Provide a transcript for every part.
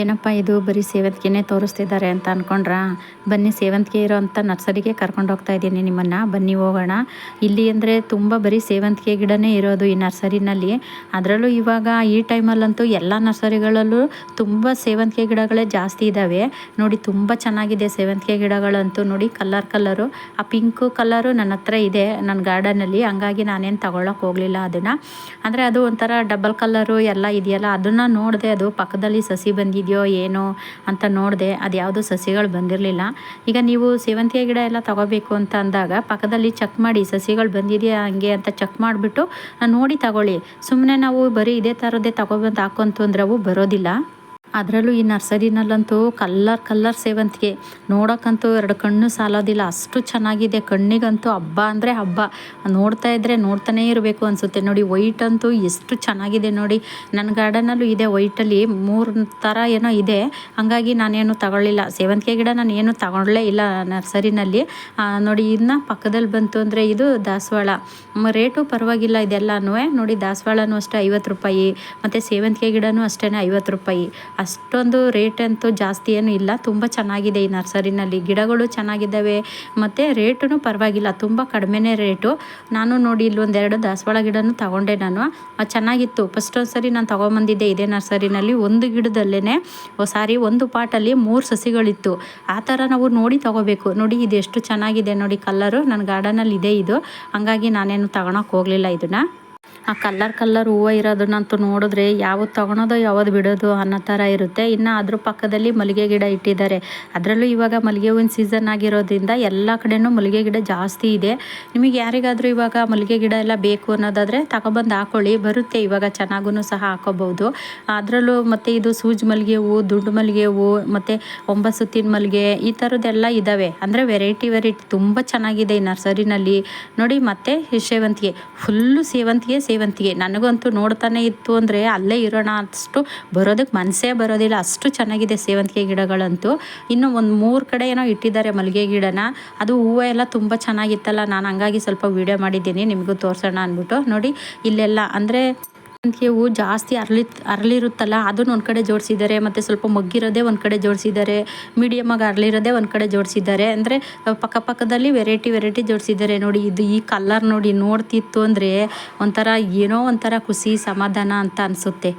ಏನಪ್ಪ ಇದು ಬರೀ ಸೇವಂತಿಗೆನೇ ತೋರಿಸ್ತಿದ್ದಾರೆ ಅಂತ ಅಂದ್ಕೊಂಡ್ರ ಬನ್ನಿ ಸೇವಂತಿಗೆ ಇರೋವಂಥ ನರ್ಸರಿಗೆ ಕರ್ಕೊಂಡು ಹೋಗ್ತಾ ಇದ್ದೀನಿ ನಿಮ್ಮನ್ನು. ಬನ್ನಿ ಹೋಗೋಣ. ಇಲ್ಲಿ ಅಂದರೆ ತುಂಬ ಬರೀ ಸೇವಂತಿಗೆ ಗಿಡನೇ ಇರೋದು ಈ ನರ್ಸರಿನಲ್ಲಿ. ಅದರಲ್ಲೂ ಇವಾಗ ಈ ಟೈಮಲ್ಲಂತೂ ಎಲ್ಲ ನರ್ಸರಿಗಳಲ್ಲೂ ತುಂಬ ಸೇವಂತಿಗೆ ಗಿಡಗಳೇ ಜಾಸ್ತಿ ಇದ್ದಾವೆ ನೋಡಿ ತುಂಬ ಚೆನ್ನಾಗಿದೆ ಸೇವಂತಿಗೆ ಗಿಡಗಳಂತೂ. ನೋಡಿ ಕಲರ್ ಕಲರು. ಆ ಪಿಂಕು ಕಲರು ನನ್ನ ಹತ್ರ ಇದೆ ನನ್ನ ಗಾರ್ಡನಲ್ಲಿ. ಹಂಗಾಗಿ ನಾನೇನು ತಗೊಳ್ಳೋಕೆ ಹೋಗಲಿಲ್ಲ ಅದನ್ನು. ಅಂದರೆ ಅದು ಒಂಥರ ಡಬಲ್ ಕಲರು ಎಲ್ಲ ಇದೆಯಲ್ಲ, ಅದನ್ನು ನೋಡಿದೆ ಅದು ಪಕ್ಕದಲ್ಲಿ ಸಸಿ ಬಂದು ಇದೆಯೋ ಏನೋ ಅಂತ ನೋಡಿದೆ ಅದು ಯಾವುದು ಸಸಿಗಳು ಬಂದಿರಲಿಲ್ಲ. ಈಗ ನೀವು ಸೇವಂತಿಗೆ ಗಿಡ ಎಲ್ಲ ತಗೋಬೇಕು ಅಂತ ಅಂದಾಗ ಪಕ್ಕದಲ್ಲಿ ಚೆಕ್ ಮಾಡಿ ಸಸಿಗಳು ಬಂದಿದೆಯಾ ಹಂಗೆ ಅಂತ ಚೆಕ್ ಮಾಡಿಬಿಟ್ಟು ನೋಡಿ ತಗೊಳ್ಳಿ. ಸುಮ್ಮನೆ ನಾವು ಬರೀ ಇದೇ ಥರದ್ದೇ ತಗೊಬಂದು ಹಾಕೊಂತು ಅವು ಬರೋದಿಲ್ಲ. ಅದರಲ್ಲೂ ಈ ನರ್ಸರಿನಲ್ಲಂತೂ ಕಲ್ಲರ್ ಕಲ್ಲರ್ ಸೇವಂತಿಗೆ. ನೋಡೋಕ್ಕಂತೂ ಎರಡು ಕಣ್ಣು ಸಾಲೋದಿಲ್ಲ. ಅಷ್ಟು ಚೆನ್ನಾಗಿದೆ. ಕಣ್ಣಿಗಂತೂ ಹಬ್ಬ ಅಂದರೆ ಹಬ್ಬ. ನೋಡ್ತಾ ಇದ್ದರೆ ನೋಡ್ತಾನೇ ಇರಬೇಕು ಅನಿಸುತ್ತೆ. ನೋಡಿ, ವೈಟ್ ಅಂತೂ ಎಷ್ಟು ಚೆನ್ನಾಗಿದೆ ನೋಡಿ. ನನ್ನ ಗಾರ್ಡನಲ್ಲೂ ಇದೆ ವೈಟಲ್ಲಿ. ಮೂರು ಥರ ಏನೋ ಇದೆ. ಹಾಗಾಗಿ ನಾನೇನು ತಗೊಳ್ಳಿಲ್ಲ. ಸೇವಂತಿಗೆ ಗಿಡ ನಾನು ಏನು ತಗೊಳ್ಳೇ ಇಲ್ಲ ನರ್ಸರಿನಲ್ಲಿ. ನೋಡಿ ಇದನ್ನ ಪಕ್ಕದಲ್ಲಿ ಬಂತು ಅಂದರೆ ಇದು ದಾಸವಾಳ. ರೇಟು ಪರವಾಗಿಲ್ಲ ಇದೆಲ್ಲನೂ ನೋಡಿ, ದಾಸವಾಳನೂ ಅಷ್ಟೇ ಐವತ್ತು ರೂಪಾಯಿ. ಮತ್ತು ಸೇವಂತಿಗೆ ಗಿಡನೂ ಅಷ್ಟೇ ಐವತ್ತು ರೂಪಾಯಿ. ಅಷ್ಟೊಂದು ರೇಟ್ ಅಂತೂ ಜಾಸ್ತಿ ಏನು ಇಲ್ಲ. ತುಂಬ ಚೆನ್ನಾಗಿದೆ ಈ ನರ್ಸರಿನಲ್ಲಿ. ಗಿಡಗಳು ಚೆನ್ನಾಗಿದ್ದಾವೆ. ಮತ್ತು ರೇಟೂ ಪರವಾಗಿಲ್ಲ. ತುಂಬ ಕಡಿಮೆನೇ ರೇಟು ನಾನು ನೋಡಿ ಇಲ್ಲೊಂದೆರಡು ದಾಸವಾಳ ಗಿಡನೂ ತಗೊಂಡೆ ನಾನು. ಚೆನ್ನಾಗಿತ್ತು. ಫಸ್ಟ್ ಸರಿ ನಾನು ತೊಗೊಂಬಂದಿದ್ದೆ ಇದೇ ನರ್ಸರಿನಲ್ಲಿ. ಒಂದು ಗಿಡದಲ್ಲೇ ಸಾರಿ ಒಂದು ಪಾಟಲ್ಲಿ ಮೂರು ಸಸಿಗಳಿತ್ತು. ಆ ಥರ ನಾವು ನೋಡಿ ತೊಗೋಬೇಕು. ನೋಡಿ, ಇದು ಎಷ್ಟು ಚೆನ್ನಾಗಿದೆ ನೋಡಿ ಕಲ್ಲರು ನನ್ನ ಗಾರ್ಡನಲ್ಲಿ ಇದೆ ಇದು. ಹಾಗಾಗಿ ನಾನೇನು ತಗೊಳಕ್ಕೆ ಹೋಗಲಿಲ್ಲ ಇದನ್ನು. ಆ ಕಲ್ಲರ್ ಕಲ್ಲರ್ ಹೂವು ಇರೋದನ್ನಂತೂ ನೋಡಿದ್ರೆ ಯಾವ್ದು ತೊಗೊಳೋದು ಯಾವ್ದು ಬಿಡೋದು ಅನ್ನೋ ಥರ ಇರುತ್ತೆ. ಇನ್ನು ಅದ್ರ ಪಕ್ಕದಲ್ಲಿ ಮಲ್ಲಿಗೆ ಗಿಡ ಇಟ್ಟಿದ್ದಾರೆ. ಅದರಲ್ಲೂ ಇವಾಗ ಮಲ್ಲಿಗೆ ಹೂವಿನ ಸೀಸನ್ ಆಗಿರೋದ್ರಿಂದ ಎಲ್ಲ ಕಡೆಯೂ ಮಲ್ಲಿಗೆ ಗಿಡ ಜಾಸ್ತಿ ಇದೆ. ನಿಮಗೆ ಯಾರಿಗಾದರೂ ಇವಾಗ ಮಲ್ಲಿಗೆ ಗಿಡ ಎಲ್ಲ ಬೇಕು ಅನ್ನೋದಾದರೆ ತಗೊಬಂದು ಹಾಕೊಳ್ಳಿ. ಬರುತ್ತೆ, ಇವಾಗ ಚೆನ್ನಾಗೂ ಸಹ ಹಾಕೋಬೋದು ಅದರಲ್ಲೂ ಮತ್ತು ಇದು ಸೂಜ್ ಮಲ್ಲಿಗೆ ಹೂವು ದುಂಡು ಮಲ್ಲಿಗೆ ಹೂವು ಮತ್ತು ಒಂಬತ್ತು ಮಲ್ಲಿಗೆ ಈ ಥರದ್ದೆಲ್ಲ ಇದ್ದಾವೆ. ಅಂದರೆ ವೆರೈಟಿ ವೆರೈಟಿ ತುಂಬ ಚೆನ್ನಾಗಿದೆ ಈ ನರ್ಸರಿನಲ್ಲಿ. ನೋಡಿ ಮತ್ತೆ ಸೇವಂತಿಗೆ ಫುಲ್ಲು ಸೇವಂತಿಗೆ ಸೇವಂತಿಗೆ ನನಗಂತೂ ನೋಡ್ತಾನೆ ಇತ್ತು ಅಂದರೆ ಅಲ್ಲೇ ಇರೋಣ ಅಷ್ಟು ಬರೋದಕ್ಕೆ ಮನಸ್ಸೇ ಬರೋದಿಲ್ಲ. ಅಷ್ಟು ಚೆನ್ನಾಗಿದೆ ಸೇವಂತಿಗೆ ಗಿಡಗಳಂತೂ. ಇನ್ನು ಒಂದು ಮೂರು ಕಡೆ ಏನೋ ಇಟ್ಟಿದ್ದಾರೆ ಮಲ್ಲಿಗೆ ಗಿಡನ. ಅದು ಹೂವು ಎಲ್ಲ ತುಂಬ ಚೆನ್ನಾಗಿತ್ತಲ್ಲ. ನಾನು ಹಂಗಾಗಿ ಸ್ವಲ್ಪ ವೀಡಿಯೋ ಮಾಡಿದ್ದೀನಿ. ನಿಮಗೂ ತೋರಿಸೋಣ ಅಂದ್ಬಿಟ್ಟು. ನೋಡಿ, ಇಲ್ಲೆಲ್ಲ ಅಂದರೆ ಸೇವಂತಿಗೆ ಜಾಸ್ತಿ ಅರಳಿ ಅರಳಿರುತ್ತಲ್ಲ ಅದನ್ನು ಒಂದು ಕಡೆ ಜೋಡಿಸಿದ್ದಾರೆ ಮತ್ತು ಸ್ವಲ್ಪ ಮಗ್ಗಿರೋದೇ ಒಂದು ಕಡೆ ಜೋಡಿಸಿದ್ದಾರೆ ಮೀಡಿಯಮಾಗಿ ಅರಳಿರೋದೇ ಒಂದು ಕಡೆ ಜೋಡಿಸಿದ್ದಾರೆ ಅಂದರೆ ಪಕ್ಕ ಪಕ್ಕದಲ್ಲಿ ವೆರೈಟಿ ವೆರೈಟಿ ಜೋಡಿಸಿದ್ದಾರೆ ನೋಡಿ, ಇದು ಈ ಕಲ್ಲರ್ ನೋಡಿ ನೋಡ್ತಿತ್ತು ಅಂದರೆ ಒಂಥರ ಏನೋ ಒಂಥರ ಖುಷಿ, ಸಮಾಧಾನ ಅಂತ ಅನಿಸುತ್ತೆ.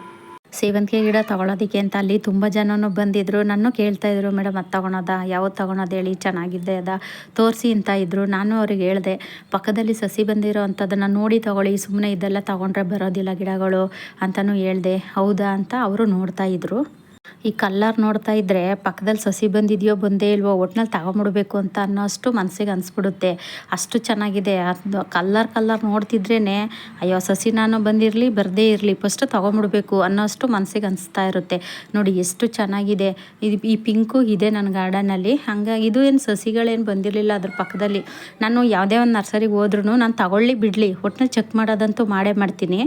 ಸೇವಂತಿಗೆ ಗಿಡ ತಗೊಳೋದಕ್ಕೆ ಅಂತ ಅಲ್ಲಿ ತುಂಬ ಜನನು ಬಂದಿದ್ದರು ನಾನು ಕೇಳ್ತಾಯಿದ್ರು ಮೇಡಮ್ ಅದು ತಗೊಳೋದ? ಯಾವ್ದು ತಗೊಳೋದು ಹೇಳಿ? ಚೆನ್ನಾಗಿದೆ ಅದ? ತೋರಿಸಿ ಅಂತ ಇದ್ದರು ನಾನು ಅವ್ರಿಗೆ ಹೇಳಿದೆ, ಪಕ್ಕದಲ್ಲಿ ಸಸಿ ಬಂದಿರೋ ಅಂಥದ್ದನ್ನು ನೋಡಿ ತಗೊಳ್ಳಿ. ಸುಮ್ಮನೆ ಇದೆಲ್ಲ ತಗೊಂಡ್ರೆ ಬರೋದಿಲ್ಲ ಗಿಡಗಳು ಅಂತಲೂ ಹೇಳ್ದೆ. ಹೌದಾ ಅಂತ ಅವರು ನೋಡ್ತಾ ಇದ್ರು. ಈ ಕಲ್ಲರ್ ನೋಡ್ತಾ ಇದ್ದರೆ ಪಕ್ಕದಲ್ಲಿ ಸಸಿ ಬಂದಿದೆಯೋ ಬಂದೇ ಇಲ್ವೋ, ಒಟ್ನಲ್ಲಿ ತಗೊಂಬಿಡ್ಬೇಕು ಅಂತ ಅನ್ನೋ ಅಷ್ಟು ಮನಸ್ಸಿಗೆ ಅನಿಸ್ಬಿಡುತ್ತೆ. ಅಷ್ಟು ಚೆನ್ನಾಗಿದೆ. ಅದು ಕಲ್ಲರ್ ಕಲ್ಲರ್ ನೋಡ್ತಿದ್ರೇ ಅಯ್ಯೋ ಸಸಿ ನಾನು ಬಂದಿರಲಿ, ಬರದೇ ಇರಲಿ, ಫಸ್ಟ್ ತೊಗೊಂಬಿಡ್ಬೇಕು ಅನ್ನೋಷ್ಟು ಮನಸ್ಸಿಗೆ ಅನಿಸ್ತಾ ಇರುತ್ತೆ. ನೋಡಿ ಎಷ್ಟು ಚೆನ್ನಾಗಿದೆ. ಇದು ಈ ಪಿಂಕು ಇದೆ ನನ್ನ ಗಾರ್ಡನಲ್ಲಿ. ಹಂಗಾಗಿ ಇದು ಏನು ಸಸಿಗಳೇನು ಬಂದಿರಲಿಲ್ಲ ಅದ್ರ ಪಕ್ಕದಲ್ಲಿ. ನಾನು ಯಾವುದೇ ಒಂದು ನರ್ಸರಿಗೆ ಹೋದ್ರೂ ನಾನು ತಗೊಳ್ಳಿ ಬಿಡಲಿ ಒಟ್ಟಿನಲ್ಲಿ ಚೆಕ್ ಮಾಡೋದಂತೂ ಮಾಡೇ ಮಾಡ್ತೀನಿ.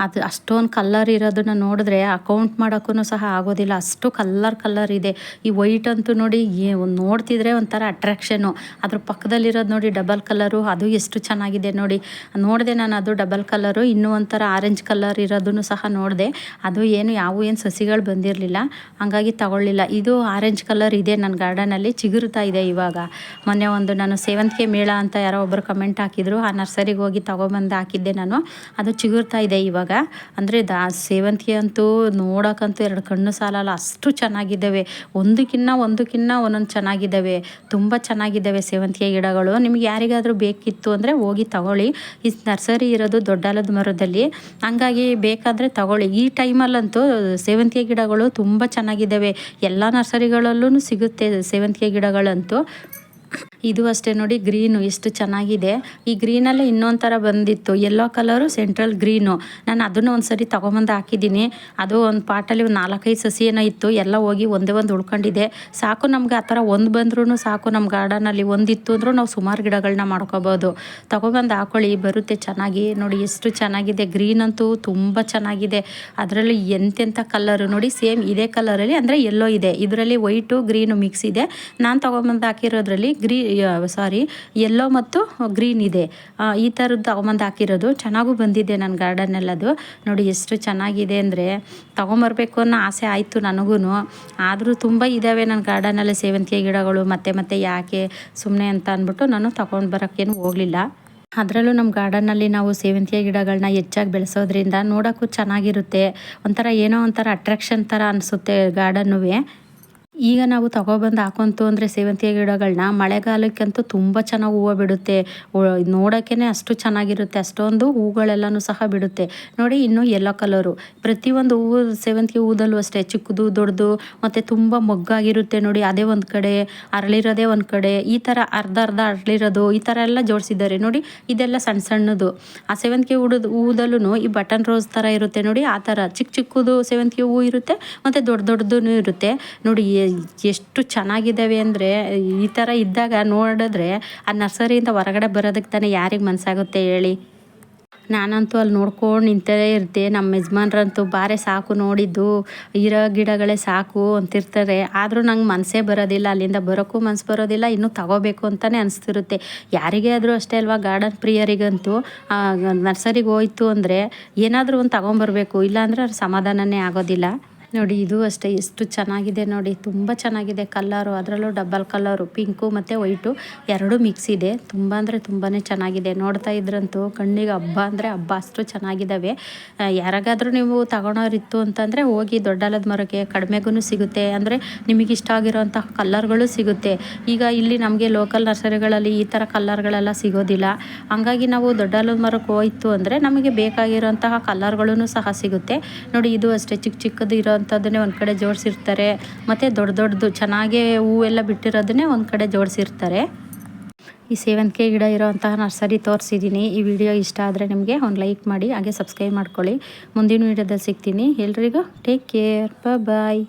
ಅದು ಅಷ್ಟೊಂದು ಕಲ್ಲರ್ ಇರೋದನ್ನು ನೋಡಿದ್ರೆ ಅಕೌಂಟ್ ಮಾಡೋಕ್ಕೂ ಸಹ ಆಗೋದಿಲ್ಲ. ಅಷ್ಟು ಕಲ್ಲರ್ ಕಲ್ಲರ್ ಇದೆ. ಈ ವೈಟ್ ಅಂತೂ ನೋಡಿ ಏ ನೋಡ್ತಿದ್ರೆ ಒಂಥರ ಅಟ್ರಾಕ್ಷನು ಅದ್ರ ಪಕ್ಕದಲ್ಲಿರೋದು ನೋಡಿ ಡಬಲ್ ಕಲರು ಅದು ಎಷ್ಟು ಚೆನ್ನಾಗಿದೆ ನೋಡಿ. ನೋಡಿದೆ ನಾನು ಅದು ಡಬಲ್ ಕಲರು ಇನ್ನೂ ಒಂಥರ ಆರೆಂಜ್ ಕಲರ್ ಇರೋದನ್ನು ಸಹ ನೋಡಿದೆ. ಅದು ಏನು ಯಾವೂ ಏನು ಸಸಿಗಳು ಬಂದಿರಲಿಲ್ಲ. ಹಂಗಾಗಿ ತಗೊಳ್ಳಿಲ್ಲ. ಇದು ಆರೆಂಜ್ ಕಲರ್ ಇದೆ ನನ್ನ ಗಾರ್ಡನಲ್ಲಿ ಚಿಗುರುತ್ತಾ ಇದೆ ಇವಾಗ. ಮೊನ್ನೆ ಒಂದು ನಾನು ಸೇವಂತಿಗೆ ಮೇಳ ಅಂತ ಯಾರೋ ಒಬ್ಬರು ಕಮೆಂಟ್ ಹಾಕಿದ್ರು. ಆ ನರ್ಸರಿಗೆ ಹೋಗಿ ತೊಗೊಬಂದು ಹಾಕಿದ್ದೆ ನಾನು. ಅದು ಚಿಗುರ್ತಾ ಇದೆ ಇವಾಗ. ಅಂದರೆ ದಾ ಸೇವಂತಿಗೆ ಅಂತೂ ನೋಡೋಕ್ಕಂತೂ ಎರಡು ಕಣ್ಣು ಸಾಲಲ್ಲ, ಅಷ್ಟು ಚೆನ್ನಾಗಿದ್ದಾವೆ. ಒಂದಕ್ಕಿನ್ನ ಒಂದಕ್ಕಿನ್ನ ಒಂದೊಂದು ಚೆನ್ನಾಗಿದ್ದಾವೆ. ತುಂಬ ಚೆನ್ನಾಗಿದ್ದಾವೆ ಸೇವಂತಿಗೆ ಗಿಡಗಳು. ನಿಮ್ಗೆ ಯಾರಿಗಾದರೂ ಬೇಕಿತ್ತು ಅಂದರೆ ಹೋಗಿ ತಗೊಳ್ಳಿ. ಈ ನರ್ಸರಿ ಇರೋದು ದೊಡ್ಡಲದ ಮರದಲ್ಲಿ. ಹಂಗಾಗಿ ಬೇಕಾದರೆ ತಗೊಳ್ಳಿ. ಈ ಟೈಮಲ್ಲಂತೂ ಸೇವಂತಿಗೆ ಗಿಡಗಳು ತುಂಬ ಚೆನ್ನಾಗಿದ್ದಾವೆ. ಎಲ್ಲ ನರ್ಸರಿಗಳಲ್ಲೂ ಸಿಗುತ್ತೆ ಸೇವಂತಿಗೆ ಗಿಡಗಳಂತೂ. ಇದು ಅಷ್ಟೇ ನೋಡಿ ಗ್ರೀನು, ಎಷ್ಟು ಚೆನ್ನಾಗಿದೆ. ಈ ಗ್ರೀನಲ್ಲೇ ಇನ್ನೊಂದು ಥರ ಬಂದಿತ್ತು. ಯೆಲ್ಲೋ ಕಲರು ಸೆಂಟ್ರಲ್ ಗ್ರೀನು ನಾನು ಅದನ್ನು ಒಂದು ಸರಿ ತೊಗೊಂಬಂದು ಹಾಕಿದ್ದೀನಿ. ಅದು ಒಂದು ಪಾಟಲ್ಲಿ ಒಂದು ನಾಲ್ಕೈದು ಸಸಿ ಏನೋ ಇತ್ತು. ಎಲ್ಲ ಹೋಗಿ ಒಂದೇ ಒಂದು ಉಳ್ಕೊಂಡಿದೆ. ಸಾಕು ನಮ್ಗೆ ಆ ಥರ ಒಂದು ಬಂದ್ರೂ ಸಾಕು. ನಮ್ಮ ಗಾರ್ಡನಲ್ಲಿ ಒಂದಿತ್ತು ಅಂದರೂ ನಾವು ಸುಮಾರು ಗಿಡಗಳನ್ನ ಮಾಡ್ಕೋಬೋದು. ತೊಗೊಬಂದು ಹಾಕೊಳ್ಳಿ. ಬರುತ್ತೆ ಚೆನ್ನಾಗಿ. ನೋಡಿ ಎಷ್ಟು ಚೆನ್ನಾಗಿದೆ. ಗ್ರೀನ್ ಅಂತೂ ತುಂಬ ಚೆನ್ನಾಗಿದೆ. ಅದರಲ್ಲಿ ಎಂತೆಂಥ ಕಲರು ನೋಡಿ ಸೇಮ್ ಇದೇ ಕಲರಲ್ಲಿ ಅಂದರೆ ಎಲ್ಲೋ ಇದೆ. ಇದರಲ್ಲಿ ವೈಟು ಗ್ರೀನು ಮಿಕ್ಸ್ ಇದೆ. ನಾನು ತಗೊಂಬಂದು ಹಾಕಿರೋದ್ರಲ್ಲಿ ಗ್ರೀ ಸಾರಿ ಯೆಲ್ಲೋ ಮತ್ತು ಗ್ರೀನ್ ಇದೆ. ಈ ಥರದ್ದು ತಗೊಂಬಂದು ಹಾಕಿರೋದು. ಚೆನ್ನಾಗೂ ಬಂದಿದೆ ನನ್ನ ಗಾರ್ಡನ್ನಲ್ಲದು ನೋಡಿ ಎಷ್ಟು ಚೆನ್ನಾಗಿದೆ ಅಂದರೆ ತೊಗೊಂಬರ್ಬೇಕು ಅನ್ನೋ ಆಸೆ ಆಯಿತು ನನಗೂ ಆದರೂ ತುಂಬ ಇದ್ದಾವೆ ನನ್ನ ಗಾರ್ಡನಲ್ಲಿ ಸೇವಂತಿಗೆ ಗಿಡಗಳು, ಮತ್ತೆ ಮತ್ತೆ ಯಾಕೆ ಸುಮ್ಮನೆ ಅಂತ ಅಂದ್ಬಿಟ್ಟು ನಾನು ತಗೊಂಡು ಬರೋಕ್ಕೇನು ಹೋಗಲಿಲ್ಲ. ಅದರಲ್ಲೂ ನಮ್ಮ ಗಾರ್ಡನ್ನಲ್ಲಿ ನಾವು ಸೇವಂತಿಗೆ ಗಿಡಗಳನ್ನ ಹೆಚ್ಚಾಗಿ ಬೆಳೆಸೋದ್ರಿಂದ ನೋಡೋಕ್ಕೂ ಚೆನ್ನಾಗಿರುತ್ತೆ. ಒಂಥರ ಏನೋ ಒಂಥರ ಅಟ್ರಾಕ್ಷನ್ ಥರ ಅನಿಸುತ್ತೆ ಗಾರ್ಡನ್ನುವೆ ಈಗ ನಾವು ತಗೊಬಂದು ಹಾಕೊಂತು ಅಂದರೆ ಸೇವಂತಿಗೆ ಗಿಡಗಳನ್ನ ಮಳೆಗಾಲಕ್ಕಂತೂ ತುಂಬ ಚೆನ್ನಾಗಿ ಹೂವು ಬಿಡುತ್ತೆ. ನೋಡೋಕ್ಕೇ ಅಷ್ಟು ಚೆನ್ನಾಗಿರುತ್ತೆ. ಅಷ್ಟೊಂದು ಹೂಗಳೆಲ್ಲನೂ ಸಹ ಬಿಡುತ್ತೆ. ನೋಡಿ ಇನ್ನು ಯೆಲ್ಲೋ ಕಲರು ಪ್ರತಿಯೊಂದು ಹೂವು ಸೇವಂತಿಗೆ ಹೂದಲ್ಲೂ ಅಷ್ಟೇ, ಚಿಕ್ಕದು, ದೊಡ್ಡದು, ಮತ್ತು ತುಂಬ ಮೊಗ್ಗಾಗಿರುತ್ತೆ ನೋಡಿ. ಅದೇ ಒಂದು ಕಡೆ, ಅರಳಿರೋದೇ ಒಂದು ಕಡೆ. ಈ ಥರ ಅರ್ಧ ಅರ್ಧ ಅರಳಿರೋದು, ಈ ಥರ ಎಲ್ಲ ಜೋಡಿಸಿದ್ದಾರೆ ನೋಡಿ. ಇದೆಲ್ಲ ಸಣ್ಣ ಸಣ್ಣದು. ಆ ಸೇವಂತಿಗೆ ಹೂಡೋದು ಹೂದಲ್ಲೂ ಈ ಬಟನ್ ರೋಸ್ ಥರ ಇರುತ್ತೆ ನೋಡಿ. ಆ ಥರ ಚಿಕ್ಕ ಚಿಕ್ಕದು ಸೇವಂತಿಗೆ ಹೂವು ಇರುತ್ತೆ, ಮತ್ತು ದೊಡ್ಡ ದೊಡ್ಡದೂ ಇರುತ್ತೆ. ನೋಡಿ ಎಷ್ಟು ಚೆನ್ನಾಗಿದ್ದಾವೆ ಅಂದರೆ ಈ ಥರ ಇದ್ದಾಗ ನೋಡಿದ್ರೆ ಆ ನರ್ಸರಿಯಿಂದ ಹೊರಗಡೆ ಬರೋದಕ್ಕೆ ತಾನೇ ಯಾರಿಗೆ ಮನಸ್ಸಾಗುತ್ತೆ ಹೇಳಿ. ನಾನಂತೂ ಅಲ್ಲಿ ನೋಡ್ಕೊಂಡು ನಿಂತೇ ಇರ್ತೆ ನಮ್ಮ ಯಜಮಾನ್ರಂತೂ ಬಾರೆ ಸಾಕು ನೋಡಿದ್ದು, ಇರೋ ಗಿಡಗಳೇ ಸಾಕು ಅಂತಿರ್ತಾರೆ. ಆದರೂ ನಂಗೆ ಮನಸ್ಸೇ ಬರೋದಿಲ್ಲ, ಅಲ್ಲಿಂದ ಬರೋಕ್ಕೂ ಮನಸ್ಸು ಬರೋದಿಲ್ಲ, ಇನ್ನೂ ತಗೋಬೇಕು ಅಂತಲೇ ಅನಿಸ್ತಿರುತ್ತೆ. ಯಾರಿಗೇ ಆದರೂ ಅಷ್ಟೇ ಅಲ್ವಾ, ಗಾರ್ಡನ್ ಪ್ರಿಯರಿಗಂತೂ ನರ್ಸರಿಗೆ ಹೋಯ್ತು ಅಂದರೆ ಏನಾದರೂ ಒಂದು ತಗೊಂಬರ್ಬೇಕು, ಇಲ್ಲಾಂದ್ರೆ ಸಮಾಧಾನನೇ ಆಗೋದಿಲ್ಲ. ನೋಡಿ, ಇದು ಅಷ್ಟೇ. ಎಷ್ಟು ಚೆನ್ನಾಗಿದೆ ನೋಡಿ. ತುಂಬ ಚೆನ್ನಾಗಿದೆ ಕಲ್ಲರು ಅದರಲ್ಲೂ ಡಬಲ್ ಕಲ್ಲರು ಪಿಂಕು ಮತ್ತು ವೈಟು. ಎರಡು ಮಿಕ್ಸ್ ಇದೆ. ತುಂಬ ಅಂದರೆ ತುಂಬಾ ಚೆನ್ನಾಗಿದೆ. ನೋಡ್ತಾ ಇದ್ರಂತೂ ಕಣ್ಣಿಗೆ ಹಬ್ಬ ಅಂದರೆ ಹಬ್ಬ. ಅಷ್ಟು ಚೆನ್ನಾಗಿದ್ದಾವೆ ಯಾರಿಗಾದರೂ ನೀವು ತಗೊಳೋರಿತ್ತು ಅಂತಂದರೆ ಹೋಗಿ ದೊಡ್ಡಲದ ಮರಕ್ಕೆ ಕಡಿಮೆಗೂ ಸಿಗುತ್ತೆ. ಅಂದರೆ ನಿಮಗೆ ಇಷ್ಟ ಕಲ್ಲರ್ಗಳು ಸಿಗುತ್ತೆ. ಈಗ ಇಲ್ಲಿ ನಮಗೆ ಲೋಕಲ್ ನರ್ಸರಿಗಳಲ್ಲಿ ಈ ಥರ ಕಲ್ಲರ್ಗಳೆಲ್ಲ ಸಿಗೋದಿಲ್ಲ. ಹಂಗಾಗಿ ನಾವು ದೊಡ್ಡಲದ ಮರಕ್ಕೆ ಹೋಯಿತು ಅಂದರೆ ನಮಗೆ ಬೇಕಾಗಿರೋಂತಹ ಕಲ್ಲರ್ಗಳೂ ಸಹ ಸಿಗುತ್ತೆ. ನೋಡಿ, ಇದು ಅಷ್ಟೇ ಚಿಕ್ಕ ಚಿಕ್ಕದು ಇರೋವಂಥದ್ದನ್ನೇ ಒಂದು ಕಡೆ ಜೋಡಿಸಿರ್ತಾರೆ. ಮತ್ತು ದೊಡ್ಡ ದೊಡ್ಡದು ಚೆನ್ನಾಗೇ ಹೂವೆಲ್ಲ ಬಿಟ್ಟಿರೋದನ್ನೇ ಒಂದು ಕಡೆ ಜೋಡಿಸಿರ್ತಾರೆ. ಈ ಸೇವಂತಿಗೆ ಗಿಡ ಇರೋವಂತಹ ನರ್ಸರಿ ತೋರಿಸಿದ್ದೀನಿ ಈ ವಿಡಿಯೋ ಇಷ್ಟ ಆದರೆ ನಿಮಗೆ ಒಂದು ಲೈಕ್ ಮಾಡಿ, ಹಾಗೆ ಸಬ್ಸ್ಕ್ರೈಬ್ ಮಾಡ್ಕೊಳ್ಳಿ. ಮುಂದಿನ ವಿಡಿಯೋದಲ್ಲಿ ಸಿಗ್ತೀನಿ. ಎಲ್ರಿಗೂ ಟೇಕ್ ಕೇರ್ ಬಾಯ್